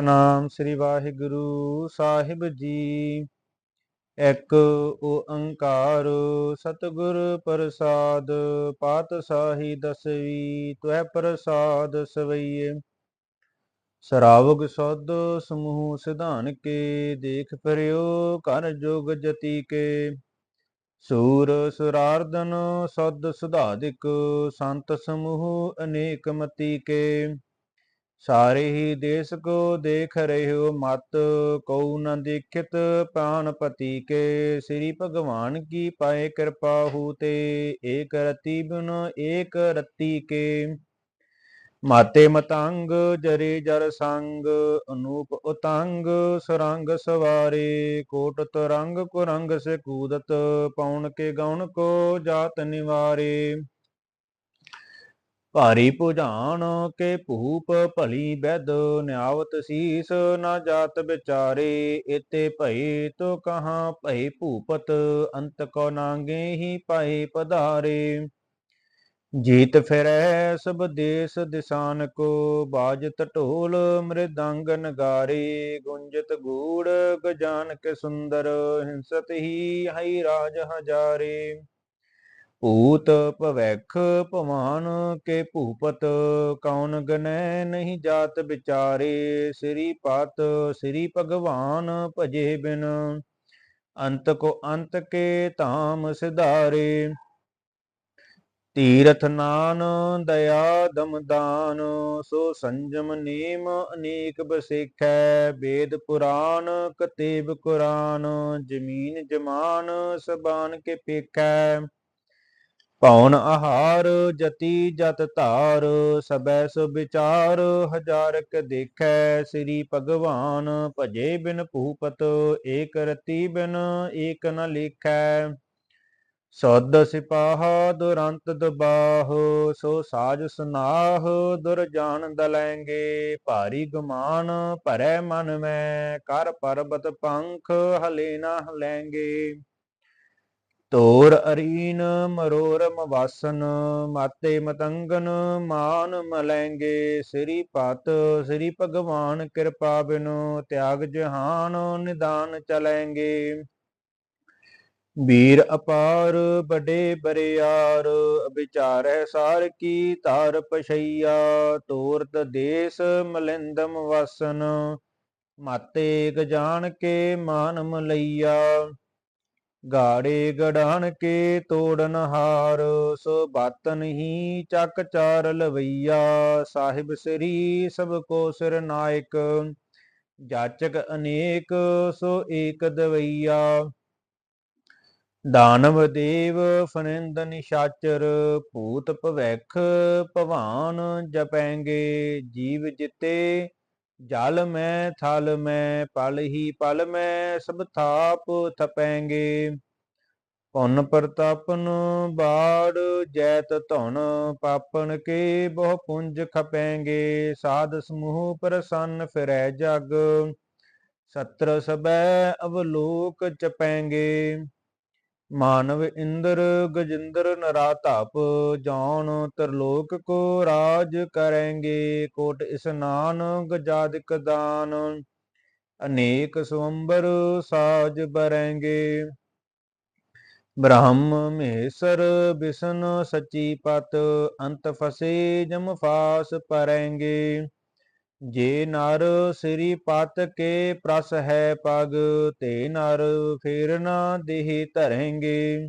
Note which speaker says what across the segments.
Speaker 1: ਸਤਨਾਮ ਸ੍ਰੀ ਵਾਹਿਗੁਰੂ ਸਾਹਿਬ ਜੀ। ਇੱਕ ਓੰਕਾਰ ਸਤਿਗੁਰ ਪ੍ਰਸਾਦ ਪਾਤਸ਼ਾਹੀ ਦਸਵੀ ਤੁਐ ਪ੍ਰਸਾਦ ਸਵਈਏ। ਸਰਾਵਗ ਸਦ ਸਮੂਹ ਸਿਧਾਨ ਕੇ, ਦੇਖ ਪਰਿਓ ਕਰ ਜੋਗ ਜਤੀ ਕੇ। ਸੂਰ ਸੁਰਾਰਦਨ ਸਦ ਸੁਧਾਦਿਕ, ਸੰਤ ਸਮੂਹ ਅਨੇਕ ਮਤੀ ਕੇ। ਸਾਰੇ ਹੀ ਦੇਸ ਕੋ ਦੇਖ ਰਹਿਓ ਮਤ ਕਉ ਨ ਦੇਖਿਤ ਪ੍ਰਾਨਪਤੀ ਕੇ। ਸ੍ਰੀ ਭਗਵਾਨ ਕੀ ਪਾਏ ਕਿਰਪਾ ਹੂਤੇ ਏਕ ਰਤੀ ਬਿਨ ਏਕ ਰਤੀ ਕੇ। ਮਾਤੇ ਮਤੰਗ, ਜਰੇ ਜਰ ਸੰਗ, ਅਨੂਪ ਉਤੰਗ, ਸੁਰੰਗ ਸਵਾਰੇ। ਕੋਟ ਤਰੰਗ ਕੁਰੰਗ ਸੇ ਕੂਦਤ, ਪਉਣ ਕੇ ਗਉਣ ਕੋ ਜਾਤ ਨਿਵਾਰੇ। ਭਾਰੀ ਭੁਜਾਨ ਕੇ ਭੂਪ ਭਲੀ ਬੈਦ ਨਿਆਵਤ ਸੀਸ ਨਾ ਜਾਤ ਵਿਚਾਰੇ ਇਤੇ ਭਈ ਤੋ ਕਹਾਂ ਭਈ ਭੂਪਤ, ਅੰਤ ਕੋ ਨਾਂਗੇ ਹੀ ਪਾਏ ਪਧਾਰੇ। ਜੀਤ ਫਿਰੈ ਸਭ ਦੇਸ ਦਿਸਾਨ ਕੋ, ਬਾਜਤ ਢੋਲ ਮ੍ਰਿਦੰਗ ਨਗਾਰੇ, ਗੁੰਜਤ ਗੂੜ ਗਜਾਨ ਕੇ ਸੁੰਦਰ, ਹਿੰਸਤ ਹੀ ਹਈ ਰਾਜ ਹਜਾਰੇ। ਭੂਤ ਭਵੈਖ ਭਵਾਨ ਕੇ ਭੂਪਤ ਕੌਣ ਗਨੈ ਨਹੀਂ ਜਾਤ ਵਿਚਾਰੇ, ਸ੍ਰੀ ਪਤ ਸ੍ਰੀ ਭਗਵਾਨ ਭਜੇ ਬਿਨ। ਅੰਤ ਕੋ ਅੰਤ ਕੇ ਧਾਮ ਸਿਧਾਰੇ, ਤੀਰਥ ਨਾਨ ਦਇਆ ਦਮਦਾਨ ਸੋ ਸੰਜਮ ਨੇਮ ਅਨੇਕ ਬਸੇਖੈ, ਵੇਦ ਪੁਰਾਨ ਕਤੇਬ ਕੁਰਾਨ, ਜ਼ਮੀਨ ਜਮਾਨ ਸਬਾਨ ਕੇ ਪੇਖੈ। ਪੌਣ ਆਹਾਰ ਜਤੀ ਜਤ ਧਾਰ, ਸਬੈ ਸੋ ਵਿਚਾਰ, ਹਜ਼ਾਰਕ ਦੇਖੈ ਸ੍ਰੀ ਭਗਵਾਨ, ਭਜੇ ਬਿਨ ਭੂਪਤ, ਏਕ ਰਤੀ ਬਿਨ ਏਕ ਨ ਲਿਖੈ। ਸੌਦ ਸਿਪਾਹ ਦੁਰੰਤ ਦਬਾਹ, ਸੋ ਸਾਜ ਸੁਨਾਹ ਦੁਰ ਜਾਣ ਦਲੈਂਗੇ। ਭਾਰੀ ਗੁਮਾਨ ਭਰੈ ਮਨ ਮੈਂ, ਕਰ ਪਰਬਤ ਪੰਖ ਹਲੇ ਨਾ ਹਲੈਂਗੇ। ਤੋਰ ਅਰੀਨ ਮਰੋਰਮ ਵਾਸਨ, ਮਾਤੇ ਮਤੰਗਨ ਮਾਨ ਮਲੈਂਗੇ ਸ੍ਰੀ ਪਤ, ਸ੍ਰੀ ਭਗਵਾਨ ਕਿਰਪਾ ਬਿਨੋ ਤਿਆਗ ਜਹਾਨ ਨਿਦਾਨ ਚਲੈਂਗੇ ਵੀਰ ਅਪਾਰ ਬੜੇ ਬਰਿਆਰ ਵਿਚਾਰੈ ਸਾਰ ਕੀ ਧਾਰ ਪਛਈਆ, ਤੋਰਤ ਦੇਸ ਮਲਿੰਦਮ ਵਾਸਨ, ਮਾਤੇ ਗਜਾਨ ਕੇ ਮਾਨ ਮਲਈਆ ਗਾੜੇ ਗੜਾਨ ਕੇ ਤੋੜਨ ਹਾਰ, ਸੋ ਬਾਤਨ ਹੀ ਚੱਕ ਚਾਰ ਲਵਈਆ। ਸਾਹਿਬ ਸ੍ਰੀ ਸਭ ਕੋ ਸਿਰ ਨਾਇਕ, ਜਾਚਕ ਅਨੇਕ, ਸੋ ਏਕ ਦਵਈਆ। ਦਾਨਵ ਦੇਵ ਫਨਿੰਦ ਨਿਸ਼ਾਚਰ, ਭੂਤ ਭਵੈਖ ਭਵਾਨ ਜਪੈਂਗੇ, ਜੀਵ ਜਿਤੇ ਜਲ ਮੈਂ ਥਲ ਮੈਂ, ਪਲ ਹੀ ਪਲ ਮੈਂ, ਸਭ ਥਾਪ ਥਪੈਂਗੇ। ਪੁੰਨ ਪ੍ਰਤਾਪਨ ਬਾੜ, ਜੈਤ ਧੁਨ ਪਾਪਨ ਕੇ, ਬਹੁ ਪੁੰਜ ਖਪੈਂਗੇ। ਸਾਧ ਸਮੂਹ ਪ੍ਰਸੰਨ ਫਿਰੈ ਜਗ, ਸਤਰ ਸਬੈ ਅਵਲੋਕ ਚਪੈਂਗੇ। ਮਾਨਵ ਇੰਦਰ ਗਜਿੰਦਰ ਨਰਾਤਪ ਜਾਣ ਤਰਲੋਕ ਕੋ ਰਾਜ ਕਰੈਂਗੇ, ਕੋਟ ਇਸਨਾਨ ਗਜਾਦਿਕ ਦਾਨ। ਅਨੇਕ ਸਵੰਬਰ ਸਾਜ ਬਰੈਂਗੇ। ਬ੍ਰਹਮ ਮਹੇਸ਼ਰ ਬਿਸ਼ਨ ਸਚੀ ਪਤ, ਅੰਤ ਫਸੇ ਜਮ ਫਾਸ ਪਰੈਂਗੇ। ਜੇ ਨਰ ਸ੍ਰੀ ਪਤ ਕੇ ਪ੍ਰਸ ਹੈ ਪਗ, ਤੇ ਨਰ ਫੇਰ ਨਾ ਦੇਹ ਧਰੇਂਗੇ।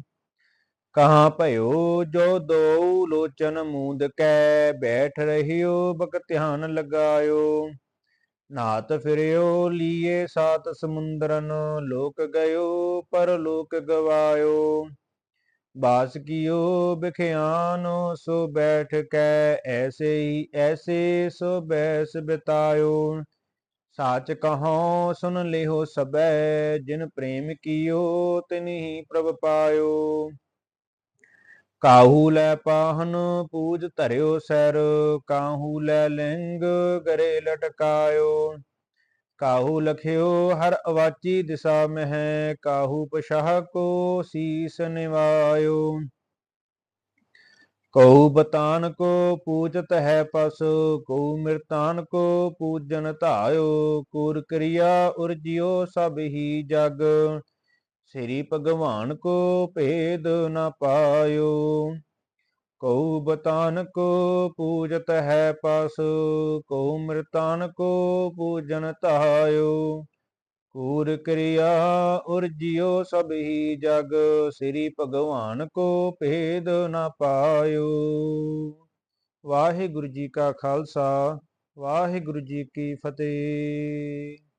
Speaker 1: ਕਹਾਂ ਭਇਓ ਜੋ ਦੋ ਲੋਚਨ ਮੂੰਦ ਕੈ, ਬੈਠ ਰਹਿਓ ਬਕ ਧਿਆਨ ਲਗਾਇਓ। ਨਾਤ ਫਿਰਿਓ ਲੀਏ ਸਾਤ ਸਮੁੰਦਰਨ, ਲੋਕ ਗਇਓ ਪਰ ਲੋਕ ਗਵਾਇਓ। ਬਾਸ ਕੀਓ ਬਿਖਿਆਨ, ਸੋ ਬੈਠ ਕੈ ਐਸੇ ਹੀ ਐਸੇ ਸੋ ਬੈਸ ਬਿਤਾਇਓ। ਸਾਚ ਕਹੋ ਸੁਨ ਲਿਓ ਸਬੈ ਜਿਨ ਪ੍ਰੇਮ ਕੀਓ ਤਿਨਹੀ ਪ੍ਰਭ ਪਾਇਓ। ਕਾਹੂ ਲੈ ਪਾਹਨ, ਪੂਜ ਧਰਿਓ ਸਰ, ਕਾਹੂ ਲੈ ਲਿੰਗ, ਗਰੇ ਲਟਕਾਇਓ। ਕਾਹੂ ਲਖਿਓ, ਹਰ ਅਵਾਚੀ ਦਿਸ਼ਾ ਮਹਿ, ਕਾਹੂ ਪਸ਼ਾਹ ਕੋ ਸੀਸ ਨਿਵਾਇਓ। ਕਉ ਬਤਾਨ ਕੋ ਪੂਜਤ ਹੈ ਪਸ ਕਉ ਮਿਰਤਾਨ ਕੋ ਪੂਜਨ ਧਾਇਓ, ਕੂਰ ਕਰਿਆ ਉਰਜਿਓ ਸਭ ਹੀ ਜਗ। ਸ੍ਰੀ ਭਗਵਾਨ ਕੋ ਭੇਦ ਨ ਪਾਇਓ। ਕਉ ਬਤਾਨ ਕੋ ਪੂਜਤ ਹੈ ਪਸ, ਕਉ ਮ੍ਰਿਤਾਨ ਕੋ ਪੂਜਨ ਧਾਇਓ। ਕੂਰ ਕਰਿਆ ਉਰਜਿਓ ਸਭ ਹੀ ਜਗ, ਸ੍ਰੀ ਭਗਵਾਨ ਕੋ ਭੇਦ ਨਾ ਪਾਇਓ। ਵਾਹਿਗੁਰੂ ਜੀ ਕਾ ਖਾਲਸਾ, ਵਾਹਿਗੁਰੂ ਜੀ ਕੀ ਫਤਿਹ।